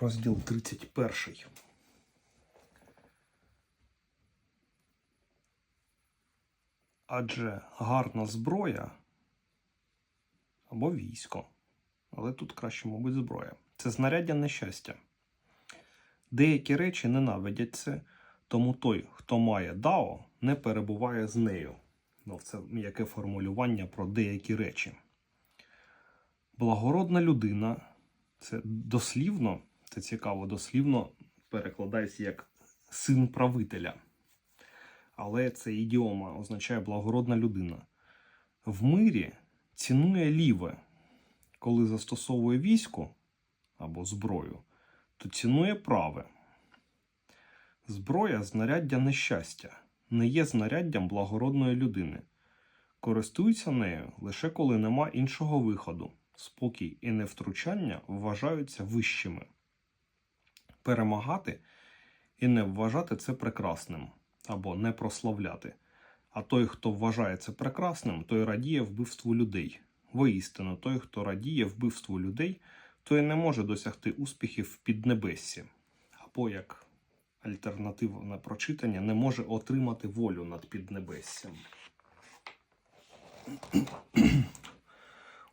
Розділ 31. Адже гарна зброя або військо. Але тут краще, мабуть, зброя. Це знаряддя нещастя. Деякі речі ненавидять це, тому той, хто має дао, не перебуває з нею. Ну, це м'яке формулювання про деякі речі. Благородна людина це дослівно, це цікаво, дослівно перекладається як син правителя. Але це ідіома означає благородна людина. В мирі цінує ліве, коли застосовує військо або зброю, то цінує праве. Зброя знаряддя нещастя, не є знаряддям благородної людини. Користуються нею лише коли нема іншого виходу. Спокій і невтручання вважаються вищими. Перемагати і не вважати це прекрасним або не прославляти. А той, хто вважає це прекрасним, той радіє вбивству людей. Воістину, той, хто радіє вбивству людей, той не може досягти успіхів в піднебессі. Або як альтернативне прочитання, не може отримати волю над піднебессям.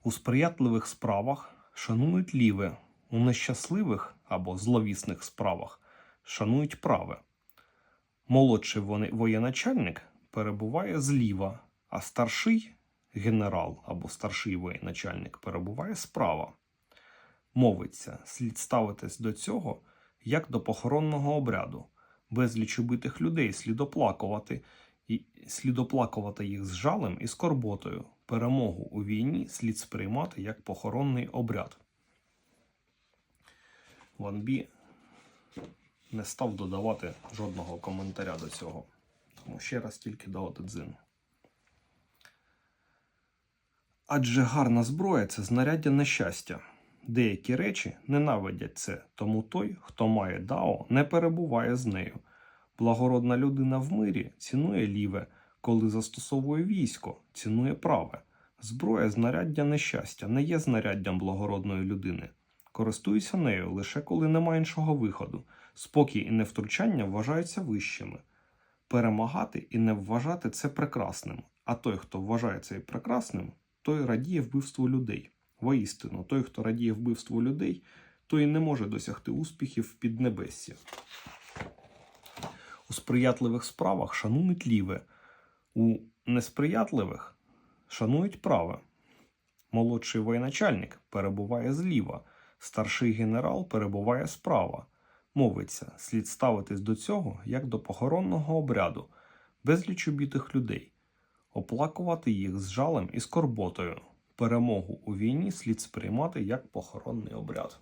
У сприятливих справах шанують ліве, у нещасливих або зловісних справах шанують праве. Молодший воєначальник перебуває зліва, а старший генерал або старший воєначальник перебуває справа. Мовиться, слід ставитись до цього як до похоронного обряду. Безліч убитих людей слід оплакувати, і слід оплакувати їх з жалем і скорботою. Перемогу у війні слід сприймати як похоронний обряд. Бі не став додавати жодного коментаря до цього. Тому ще раз тільки Дао Те Адже гарна зброя це знаряддя нещастя. Деякі речі ненавидять це, тому той, хто має дао, не перебуває з нею. Благородна людина в мирі цінує ліве, коли застосовує військо, цінує праве. Зброя знаряддя нещастя не є знаряддям благородної людини. Користуються нею лише коли немає іншого виходу. Спокій і невтручання вважаються вищими. Перемагати і не вважати це прекрасним. А той, хто вважає це прекрасним, той радіє вбивству людей. Воістину, той, хто радіє вбивству людей, той не може досягти успіхів в піднебессі. У сприятливих справах шанують ліве, у несприятливих шанують праве. Молодший воєначальник перебуває зліва, старший генерал перебуває справа. Мовиться, слід ставитись до цього як до похоронного обряду, безліч убитих людей, оплакувати їх з жалем і скорботою. Перемогу у війні слід сприймати як похоронний обряд.